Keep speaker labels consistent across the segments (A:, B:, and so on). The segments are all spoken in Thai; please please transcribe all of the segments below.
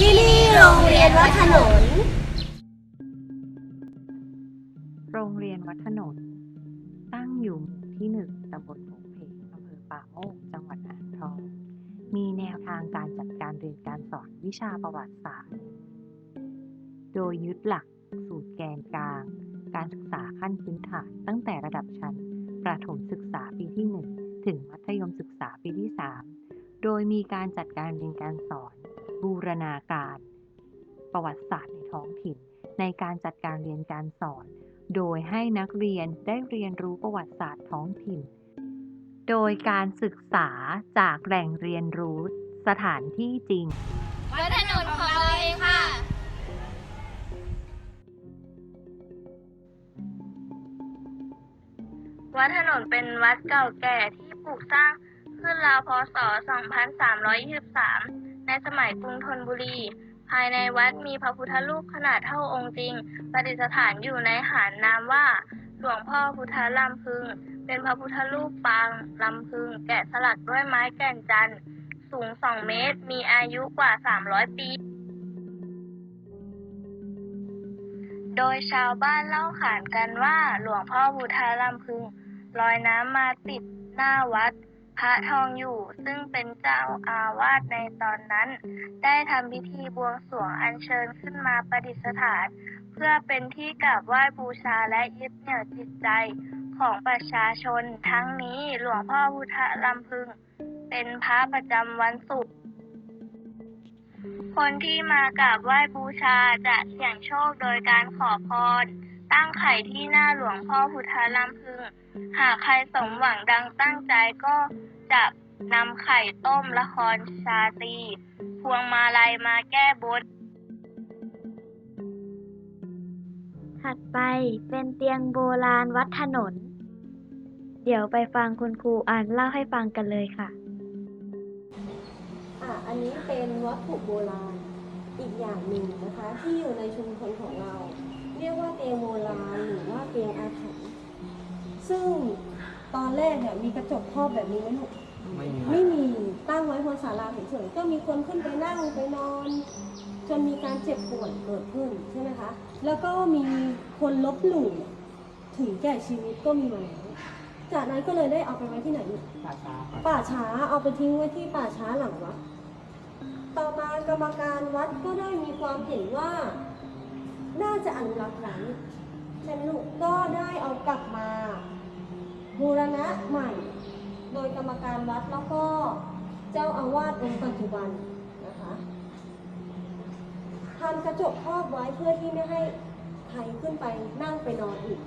A: ที่นี่โรงเรียนวัดถนน
B: โรงเรียนวัดถนน ตั้งอยู่หมู่ที่หนึ่งตำบลโผงเพงอำเภอป่าโมกจังหวัดอ่างทอง มีแนวทางการจัดการเรียนการสอนวิชาประวัติศาสตร์ โดยยึดหลักสูตรแกนกลาง การศึกษาขั้นพื้นฐานตั้งแต่ระดับชั้น ประถมศึกษาปีที่ 1 ถึงมัธยมศึกษาปีที่ 3 โดยมีการจัดการเรียนการสอน บูรณาการ ประวัติศาสตร์ในท้องถิ่น ในการจัดการเรียนการสอน โดยให้นักเรียนได้เรียนรู้ประวัติศาสตร์ท้องถิ่น โดยการศึกษาจากแหล่งเรียนรู้สถานที่จริง
A: วัดถนนของเราเองค่ะ
C: วัดถนนเป็นวัดเก่าแก่ที่ปลูกสร้างขึ้นราวพศ 2323 ในสมัยกรุงธนบุรี ภายในวัดมีพระพุทธรูปขนาดเท่าองค์จริง ประดิษฐานอยู่ในหานนามว่า หลวงพ่อพุทธลำพึง เป็นพระพุทธรูปปางลำพึง แกะสลักด้วยไม้แก่นจันทร์สูง 2 เมตร มีอายุกว่า 300 ปี โดยชาวบ้านเล่าขานกันว่าหลวงพ่อพุทธลำพึงลอยน้ำมาติดหน้าวัด พระทองอยู่ซึ่งเป็นเจ้าอาวาสในตอนนั้น ได้ทำพิธีบวงสรวงอัญเชิญขึ้นมาประดิษฐาน เพื่อเป็นที่กราบไหว้บูชาและยึดเหนี่ยวจิตใจของประชาชน ทั้งนี้หลวงพ่อพุทธลำพึง เป็นพระประจำวันศุกร์คนที่มากราบไหว้บูชาจะเสี่ยงโชคโดยการขอพร ตั้งไข่ที่หน้าหลวงพ่อพุทธลำพึง หากใครสมหวังดังตั้งใจก็จะนำไข่ต้มละครชาตรีพวงมาลัยมาแก้บน
D: ถัดไปเป็นเตียงโบราณวัดถนน เดี๋ยวไปฟังคุณครูอ่านเล่าให้ฟังกันเลยค่ะ
A: อะ อันนี้เป็นวัตถุโบราณอีกอย่างหนึ่งนะคะ ที่อยู่ในชุมชนของเรา เรียกว่าเตียงโบราณหรือว่าเตียงอาถรรพ์ซึ่งตอนแรกเนี่ยมีกระจกครอบแบบนี้ไหมลูก
E: ไม่มี
A: ไม่มีตั้งไว้บนศาลาเฉยๆก็มีคนขึ้นไปนั่งไปนอน จนมีการเจ็บป่วยเกิดขึ้นใช่ไหมคะ แล้วก็มีคนลบหลู่ถึงแก่ชีวิตก็มีมาแล้วจากนั้นก็เลยได้เอาไปไว้ที่ไหนลูก
E: ป่าช้า
A: ป่าช้าเอาไปทิ้งไว้ที่ป่าช้าหลังวัด ต่อมากรรมการวัดก็ได้มีความเห็นว่า น่าจะอนุรักษ์ไว้ใช่ไหมลูกก็ได้เอากลับมา บูรณะใหม่ โดยกรรมการวัดแล้วก็เจ้าอาวาสองค์ปัจจุบันนะคะทำกระจกครอบไว้เพื่อที่ไม่ให้ใครขึ้นไปนั่งไปนอนอีก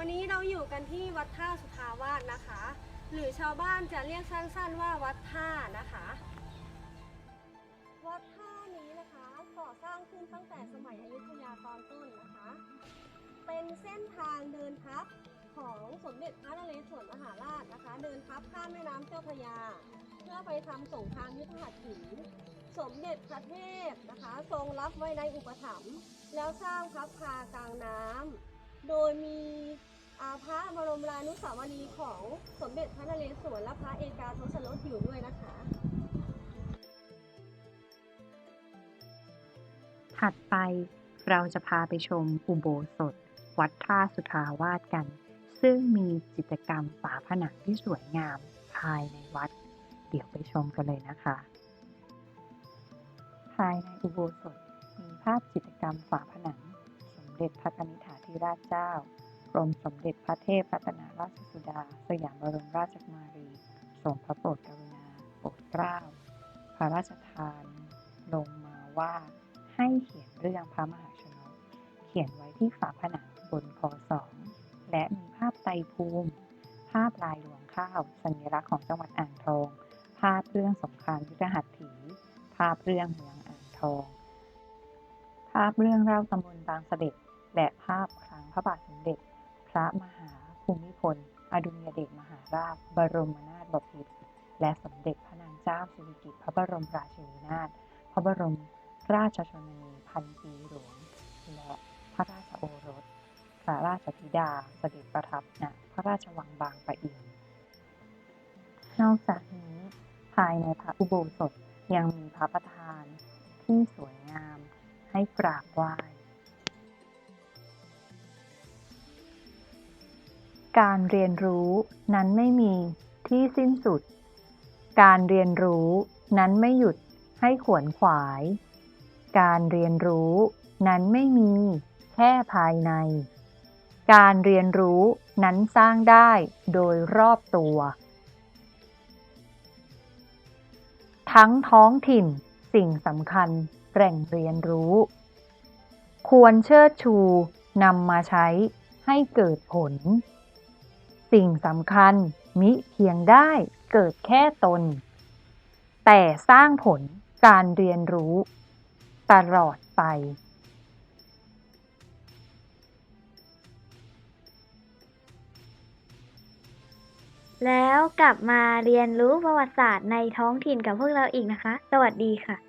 A: วันนี้เราอยู่กันที่วัดท่าสุทาวาสนะคะ หรือชาวบ้านจะเรียกสั้นๆว่าวัดท่านะคะ วัดท่านี้นะคะก่อสร้างขึ้นตั้งแต่สมัยอยุธยาตอนต้นนะคะ เป็นเส้นทางเดินทัพของสมเด็จพระนเรศวรมหาราชนะคะ เดินทัพข้ามแม่น้ำเจ้าพระยา เพื่อไปทำสงครามยุทธหัตถีสมเด็จพระเทพนะคะ ทรงรับไว้ในอุปถัมภ์แล้วสร้างพระพากลางน้ำ โดยมีอาพระบรมรานุสาวรีย์ของสมเด็จพระนเรศวรและพระเอกาทศรสอยู่ด้วยนะคะ
B: ถัดไปเราจะพาไปชมอุโบสถ วัดท่าสุทาวาสกัน ซึ่งมีจิตรกรรมฝาผนังที่สวยงามภายในวัด เดี๋ยวไปชมกันเลยนะคะ ภายในอุโบสถมีภาพจิตรกรรมฝาผนัง สมเด็จพระนิธิ ธิราชเจ้ากรมสมเด็จพระเทพรัตนราชสุดา สยามบรมราชกุมารีทรงพระโปรดกรุณาโปรดเกล้า พระราชทาน ลงมาว่าให้เขียนเรื่องพระมหาชนก เขียนไว้ที่ฝาผนังบนคอสองและมีภาพไตภูมิ ภาพลายหลวงข้าว สัญลักษณ์ของจังหวัดอ่างทอง ภาพเรื่องสงครามยุทธหัตถี ภาพเรื่องเมืองอ่างทอง ภาพเรื่องเล่าตำบลบางเสด็จ และภาพครั้งพระบาทสมเด็จ พระมหาภูมิพล อดุลยเดชมหาราช บรมนาถบพิตรและสมเด็จพระนางเจ้าสิริกิติ์พระบรมราชินีนาถพระบรมราชชนนีพันปีหลวง และพระราชโอรส พระราชธิดาเสด็จประทับณพระราชวังบางปะอิน นอกจากนี้ ภายในพระอุโบสถยังมีพระประธานที่สวยงามให้กราบไหว้ การเรียนรู้นั้นไม่มีที่สิ้นสุด การเรียนรู้นั้นไม่หยุดให้ขวนขวาย การเรียนรู้นั้นไม่มีแค่ภายใน การเรียนรู้นั้นสร้างได้โดยรอบตัว ทั้งท้องถิ่นสิ่งสำคัญแหล่งเรียนรู้ ควรเชิดชูนำมาใช้ให้เกิดผล สิ่งสำคัญมิเพียงได้เกิดแค่ตน แต่สร้างผลการเรียนรู้ ตลอดไป
D: แล้วกลับมาเรียนรู้ประวัติศาสตร์ในท้องถิ่นกับพวกเราอีกนะคะ สวัสดีค่ะ